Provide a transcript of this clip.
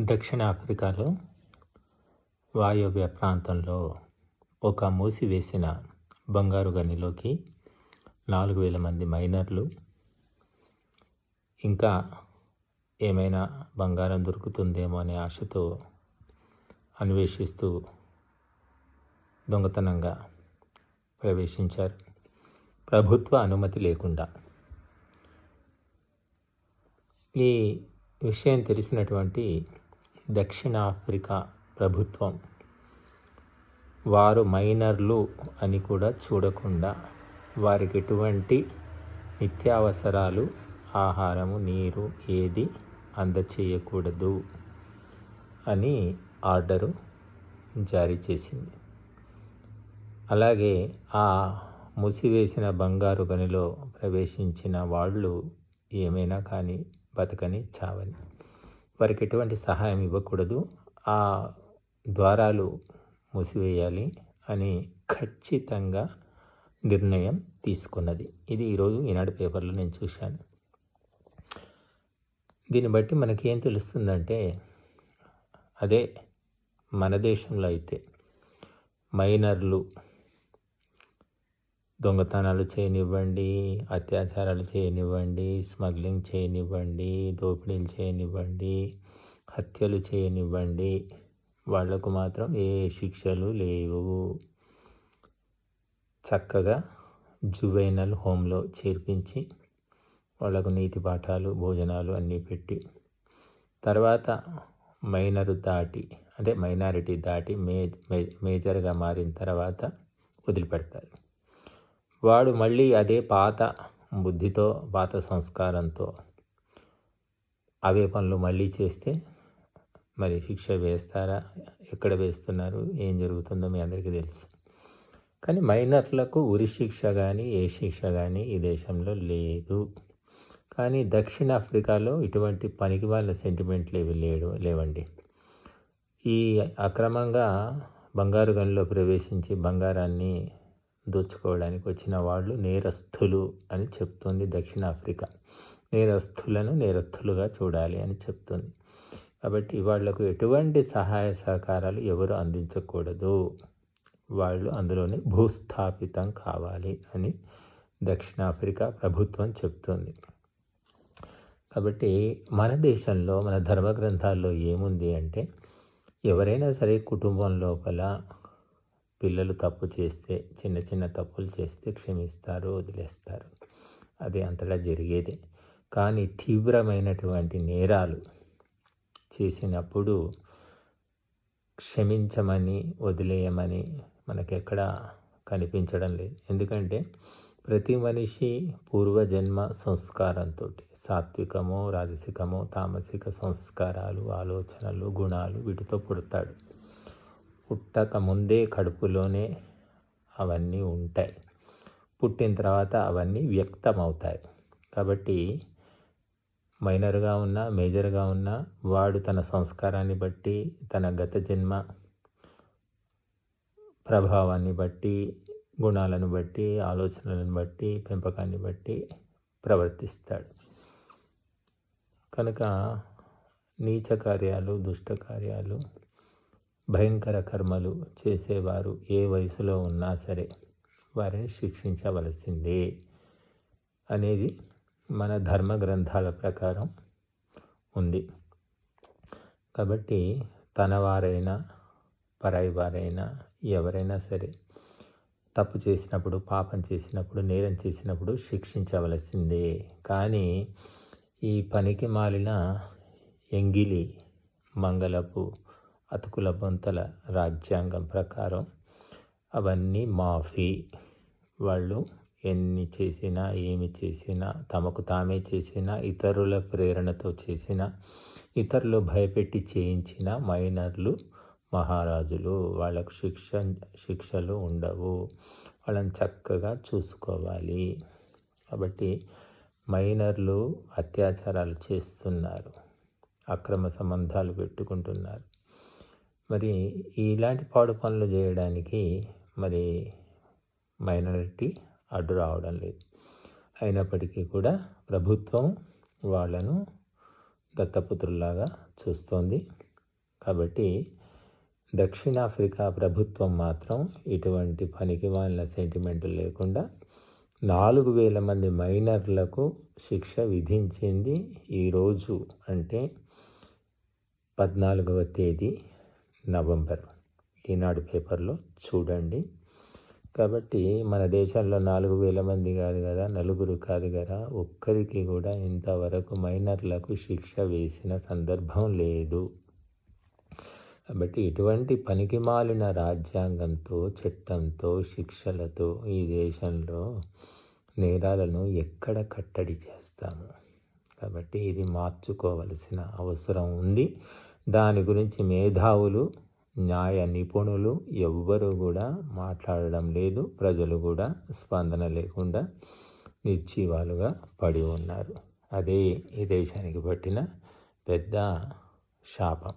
దక్షిణాఫ్రికాలో వాయవ్య ప్రాంతంలో ఒక మూసివేసిన బంగారు గనిలోకి నాలుగు వేల మంది మైనర్లు ఇంకా ఏమైనా బంగారం దొరుకుతుందేమో అనే ఆశతో అన్వేషిస్తూ దొంగతనంగా ప్రవేశించారు. ప్రభుత్వ అనుమతి లేకుండా. ఈ విషయం తెలిసినటువంటి దక్షిణాఫ్రికా ప్రభుత్వం. వారు మైనర్లు అని కూడా చూడకుండా వారికి ఎటువంటి నిత్యావసరాలు ఆహారము నీరు ఏది అందచేయకూడదు అని ఆర్డరు జారీ చేసింది. అలాగే ఆ మూసివేసిన బంగారు గనిలో ప్రవేశించిన వాళ్ళు ఏమైనా కానీ బతకని చావని. వారికి ఎటువంటి సహాయం ఇవ్వకూడదు. ఆ ద్వారాలు మూసివేయాలి అని ఖచ్చితంగా నిర్ణయం తీసుకున్నది. ఇది ఈరోజు ఈనాడు పేపర్లో నేను చూశాను. దీన్ని బట్టి మనకి ఏం తెలుస్తుందంటే అదే మన దేశంలో అయితే మైనర్లు దొంగతనాలు చేయనివ్వండి అత్యాచారాలు చేయనివ్వండి స్మగ్లింగ్ చేయనివ్వండి దోపిడీలు చేయనివ్వండి హత్యలు చేయనివ్వండి. వాళ్ళకు మాత్రం ఏ శిక్షలు లేవు. చక్కగా జువైనల్ హోమ్లో చేర్పించి వాళ్ళకు నీతి పాఠాలు భోజనాలు అన్నీ పెట్టి తర్వాత మైనరు దాటి అంటే మైనారిటీ దాటి మే మేజర్గా మారిన తర్వాత వదిలిపెడతారు. వాడు మళ్ళీ అదే పాత బుద్ధితో పాత సంస్కారంతో అవే పనులు మళ్ళీ చేస్తే మరి శిక్ష వేస్తారా? ఎక్కడ వేస్తున్నారు? ఏం జరుగుతుందో మీ అందరికీ తెలుసు. కానీ మైనర్లకు ఉరి శిక్ష కానీ ఏ శిక్ష కానీ ఈ దేశంలో లేదు. కానీ దక్షిణాఫ్రికాలో ఇటువంటి పనికి వాళ్ళ సెంటిమెంట్లు ఏవి లేడు లేవండి. ఈ అక్రమంగా బంగారు గనిలో ప్రవేశించి బంగారాన్ని దోచుకోవడానికి వచ్చిన వాళ్ళు నేరస్తులు అని చెప్తుంది దక్షిణాఫ్రికా. నేరస్తులను నేరస్తులుగా చూడాలి అని చెప్తుంది. కాబట్టి వాళ్ళకు ఎటువంటి సహాయ సహకారాలు ఎవరు అందించకూడదు. వాళ్ళు అందులోనే భూస్థాపితం కావాలి అని దక్షిణాఫ్రికా ప్రభుత్వం చెప్తుంది. కాబట్టి మన దేశంలో మన ధర్మ గ్రంథాల్లో ఏముంది అంటే ఎవరైనా సరే కుటుంబం లోపల పిల్లలు తప్పు చేస్తే చిన్న చిన్న తప్పులు చేస్తే క్షమిస్తారు వదిలేస్తారు. అది అంతటా జరిగేదే. కానీ తీవ్రమైనటువంటి నేరాలు చేసినప్పుడు క్షమించమని వదిలేయమని మనకెక్కడ కనిపించడం లేదు. ఎందుకంటే ప్రతి మనిషి పూర్వజన్మ సంస్కారంతో సాత్వికమో రాజసికమో తామసిక సంస్కారాలు ఆలోచనలు గుణాలు వీటితో పుడతాడు. పుట్టక ముందే కడుపులోనే అవన్నీ ఉంటాయి. పుట్టిన తర్వాత అవన్నీ వ్యక్తమవుతాయి. కాబట్టి మైనర్గా ఉన్నా మేజర్గా ఉన్నా వాడు తన సంస్కారాన్ని బట్టి తన గత జన్మ ప్రభావాన్ని బట్టి గుణాలను బట్టి ఆలోచనలను బట్టి పెంపకాన్ని బట్టి ప్రవర్తిస్తాడు. కనుక నీచ కార్యాలు దుష్ట కార్యాలు భయంకర కర్మలు చేసేవారు ఏ వయసులో ఉన్నా సరే వారిని శిక్షించవలసిందే అనేది మన ధర్మ గ్రంథాల ప్రకారం ఉంది. కాబట్టి తన వారైనా పరాయి వారైనా ఎవరైనా సరే తప్పు చేసినప్పుడు పాపం చేసినప్పుడు నేరం చేసినప్పుడు శిక్షించవలసిందే. కానీ ఈ పనికి మాలిన ఎంగిలి మంగళపు అతుకుల బొంతల రాజ్యాంగం ప్రకారం అవన్నీ మాఫీ. వాళ్ళు ఎన్ని చేసినా ఏమి చేసినా తమకు తామే చేసినా ఇతరుల ప్రేరణతో చేసిన ఇతరులు భయపెట్టి చేయించిన మైనర్లు మహారాజులు. వాళ్ళకు శిక్ష శిక్షలు ఉండవు. వాళ్ళని చక్కగా చూసుకోవాలి. కాబట్టి మైనర్లు అత్యాచారాలు చేస్తున్నారు. అక్రమ సంబంధాలు పెట్టుకుంటున్నారు. మరి ఇలాంటి పాడు పనులు చేయడానికి మరి మైనారిటీ అడ్డు రావడం లేదు. అయినప్పటికీ కూడా ప్రభుత్వం వాళ్ళను దత్తపుత్రులాగా చూస్తోంది. కాబట్టి దక్షిణాఫ్రికా ప్రభుత్వం మాత్రం ఇటువంటి పనికి వాళ్ళ సెంటిమెంట్ లేకుండా నాలుగు వేల మంది మైనర్లకు శిక్ష విధించింది ఈరోజు అంటే పద్నాలుగవ తేదీ నవంబర్ ఈనాడు పేపర్లో చూడండి. కాబట్టి మన దేశంలో నాలుగు వేల మంది కాదు కదా నలుగురు కాదు కదా ఒక్కరికి కూడా ఇంతవరకు మైనర్లకు శిక్ష వేసిన సందర్భం లేదు. కాబట్టి ఇటువంటి పనికిమాలిన రాజ్యాంగంతో చట్టంతో శిక్షలతో ఈ దేశంలో నేరాలను ఎక్కడ కట్టడి చేస్తాము? కాబట్టి ఇది మార్చుకోవలసిన అవసరం ఉంది. దాని గురించి మేధావులు న్యాయ నిపుణులు ఎవ్వరూ కూడా మాట్లాడడం లేదు. ప్రజలు కూడా స్పందన లేకుండా నిర్జీవాలుగా పడి ఉన్నారు. అదే ఈ దేశానికి పట్టిన పెద్ద శాపం.